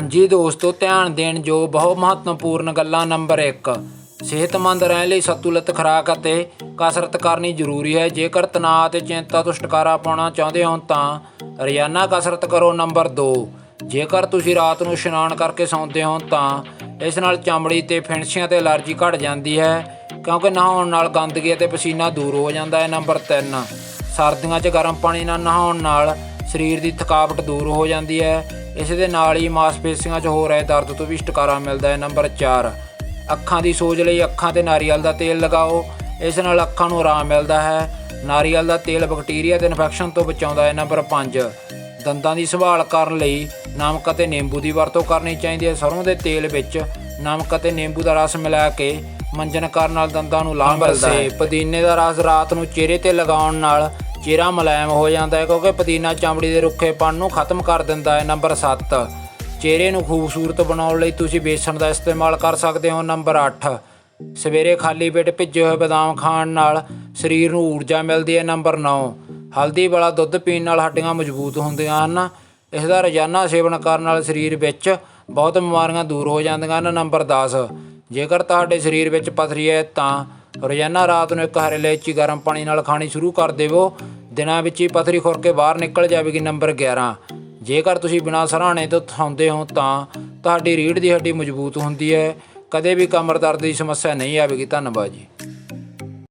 ਜੀ ਦੋਸਤੋ, ਧਿਆਨ ਦੇਣ ਜੋ ਬਹੁਤ ਮਹੱਤਵਪੂਰਨ ਗੱਲਾਂ ਨੰਬਰ 1 ਸਿਹਤਮੰਦ ਰਹਿਣ ਲਈ ਸੰਤੁਲਿਤ ਖੁਰਾਕ ਅਤੇ ਕਸਰਤ ਕਰਨੀ ਜ਼ਰੂਰੀ ਹੈ। ਜੇਕਰ ਤਣਾਅ ਅਤੇ ਚਿੰਤਾ ਤੋਂ ਛੁਟਕਾਰਾ ਪਾਉਣਾ ਚਾਹੁੰਦੇ ਹੋ ਤਾਂ ਰੋਜ਼ਾਨਾ ਕਸਰਤ ਕਰੋ ਨੰਬਰ 2 ਜੇਕਰ ਤੁਸੀਂ ਰਾਤ ਨੂੰ ਇਸ਼ਨਾਨ ਕਰਕੇ ਸੌਂਦੇ ਹੋ ਤਾਂ ਇਸ ਨਾਲ ਚਮੜੀ ਤੇ ਫਿਣਸੀਆਂ ਤੇ ਅਲਰਜੀ ਘਟ ਜਾਂਦੀ ਹੈ, ਕਿਉਂਕਿ ਨਹਾਉਣ ਨਾਲ ਗੰਦਗੀ ਅਤੇ ਪਸੀਨਾ ਦੂਰ ਹੋ ਜਾਂਦਾ ਹੈ। ਨੰਬਰ 3 ਸਰਦੀਆਂ 'ਚ ਗਰਮ ਪਾਣੀ ਨਾਲ ਨਹਾਉਣ ਨਾਲ ਸਰੀਰ ਦੀ ਥਕਾਵਟ ਦੂਰ ਹੋ ਜਾਂਦੀ ਹੈ। ਇਸ ਦੇ ਨਾਲ ਹੀ ਮਾਸਪੇਸ਼ੀਆਂ 'ਚ ਹੋ ਰਹੇ ਦਰਦ ਤੋਂ ਵੀ ਛੁਟਕਾਰਾ ਮਿਲਦਾ ਹੈ ਨੰਬਰ 4 ਅੱਖਾਂ ਦੀ ਸੋਜ ਲਈ ਅੱਖਾਂ ਤੇ ਨਾਰੀਅਲ ਦਾ ਤੇਲ ਲਗਾਓ। ਇਸ ਨਾਲ ਅੱਖਾਂ ਨੂੰ ਆਰਾਮ ਮਿਲਦਾ ਹੈ। ਨਾਰੀਅਲ ਦਾ ਤੇਲ ਬੈਕਟੀਰੀਆ ਤੇ ਇਨਫੈਕਸ਼ਨ ਤੋਂ ਬਚਾਉਂਦਾ ਹੈ ਨੰਬਰ 5 ਦੰਦਾਂ ਦੀ ਸੰਭਾਲ ਕਰਨ ਲਈ ਨਮਕ ਅਤੇ ਨਿੰਬੂ ਦੀ ਵਰਤੋਂ ਕਰਨੀ ਚਾਹੀਦੀ ਹੈ। ਸਰੋਂ ਦੇ ਤੇਲ ਵਿੱਚ ਨਮਕ ਅਤੇ ਨਿੰਬੂ ਦਾ ਰਸ ਮਿਲਾ ਕੇ ਮੰਜਨ ਕਰਨ ਨਾਲ ਦੰਦਾਂ ਨੂੰ ਲਾਭ ਮਿਲਦਾ ਹੈ। ਪੁਦੀਨੇ ਦਾ ਰਸ ਰਾਤ ਨੂੰ ਚਿਹਰੇ ਤੇ ਲਗਾਉਣ ਨਾਲ ਚਿਹਰਾ ਮੁਲਾਇਮ ਹੋ ਜਾਂਦਾ ਹੈ ਕਿਉਂਕਿ ਪੁਦੀਨਾ ਚਮੜੀ ਦੇ ਰੁੱਖੇਪਣ ਨੂੰ ਖਤਮ ਕਰ ਦਿੰਦਾ ਹੈ ਨੰਬਰ 7 ਚਿਹਰੇ ਨੂੰ ਖੂਬਸੂਰਤ ਬਣਾਉਣ ਲਈ ਤੁਸੀਂ ਬੇਸਣ ਦਾ ਇਸਤੇਮਾਲ ਕਰ ਸਕਦੇ ਹੋ, ਨੰਬਰ 8 ਸਵੇਰੇ ਖਾਲੀ ਪੇਟ ਭਿੱਜੇ ਹੋਏ ਬਦਾਮ ਖਾਣ ਨਾਲ ਸਰੀਰ ਨੂੰ ਊਰਜਾ ਮਿਲਦੀ ਹੈ, ਨੰਬਰ 9 ਹਲਦੀ ਵਾਲਾ ਦੁੱਧ ਪੀਣ ਨਾਲ ਹੱਡੀਆਂ ਮਜ਼ਬੂਤ ਹੁੰਦੀਆਂ ਹਨ। ਇਸ ਦਾ ਰੋਜ਼ਾਨਾ ਸੇਵਨ ਕਰਨ ਨਾਲ ਸਰੀਰ ਵਿੱਚ ਬਹੁਤ ਬਿਮਾਰੀਆਂ ਦੂਰ ਹੋ ਜਾਂਦੀਆਂ ਹਨ, ਨੰਬਰ 10 ਜੇਕਰ ਤੁਹਾਡੇ ਸਰੀਰ ਵਿੱਚ ਪਥਰੀ ਹੈ ਤਾਂ ਰੋਜ਼ਾਨਾ ਰਾਤ ਨੂੰ ਇੱਕ ਹਰੇ ਇਲਾਇਚੀ ਗਰਮ ਪਾਣੀ ਨਾਲ ਖਾਣੀ ਸ਼ੁਰੂ ਕਰ ਦੇਵੋ। ਦਿਨਾਂ ਵਿੱਚ ਹੀ ਪਥਰੀ ਖੁਰ ਕੇ ਬਾਹਰ ਨਿਕਲ ਜਾਵੇਗੀ ਨੰਬਰ 11 ਜੇਕਰ ਤੁਸੀਂ ਬਿਨਾਂ ਸਰਾਣੇ ਤੋਂ ਸੌਂਦੇ ਹੋ ਤਾਂ ਤੁਹਾਡੀ ਰੀੜ੍ਹ ਦੀ ਹੱਡੀ ਮਜ਼ਬੂਤ ਹੁੰਦੀ ਹੈ। ਕਦੇ ਵੀ ਕਮਰ ਦਰਦ ਦੀ ਸਮੱਸਿਆ ਨਹੀਂ ਆਵੇਗੀ। ਧੰਨਵਾਦ ਜੀ।